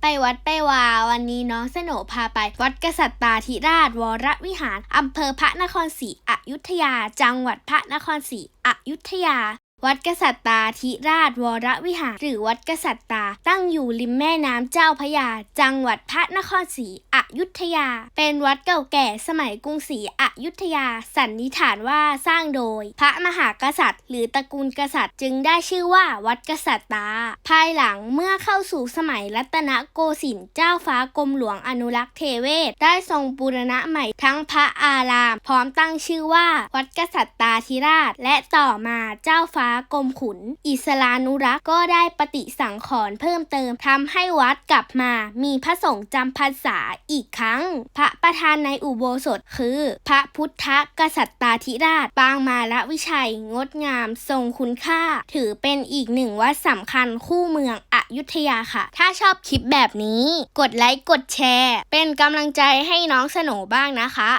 ไปวัดไปวาวันนี้น้องสโนพาไป วัดกษัตริย์ตาธิราชวรวิหารอำเภอพระนครศรีอยุธยา จังหวัดพระนครศรีอยุธยา วัดกษัตริย์ตาธิราชวรวิหาร หรือวัดกษัตริย์ตาตั้งอยู่ริมแม่น้ำเจ้าพระยา จังหวัดพระนครศรี ยุธยา เป็นวัดเก่าแก่สมัยกรุงศรีอยุธยา สันนิษฐานว่าสร้างโดย พระมหากษัตริย์ หรือตระกูลกษัตริย์ จึงได้ชื่อว่าวัดกษัตริย์ตา ภายหลังเมื่อเข้าสู่สมัยรัตนโกสินทร์เจ้าฟ้ากรมหลวงอนุรักษ์เทเวศ ได้ทรงบูรณะใหม่ทั้งพระอาราม พร้อมตั้งชื่อว่าวัดกษัตริย์ตาธิราช และต่อมาเจ้าฟ้ากรมขุน อิสลานุรักษ์ก็ได้ปฏิสังขรณ์เพิ่มเติมทำให้วัดกลับมา มีพระสงฆ์จำพรรษาอีกีกครั้ง พระประธานในอุโบสถคือ พระพุทธกษัตริย์ตาธิราชปางมาละวิชัย งดงามทรงคุณค่า ถือเป็นอีกหนึ่งวัดสำคัญคู่เมืองอยุธยาค่ะ ถ้าชอบคลิปแบบนี้ กดไลค์กดแชร์ เป็นกำลังใจให้น้องสโหนบ้างนะคะ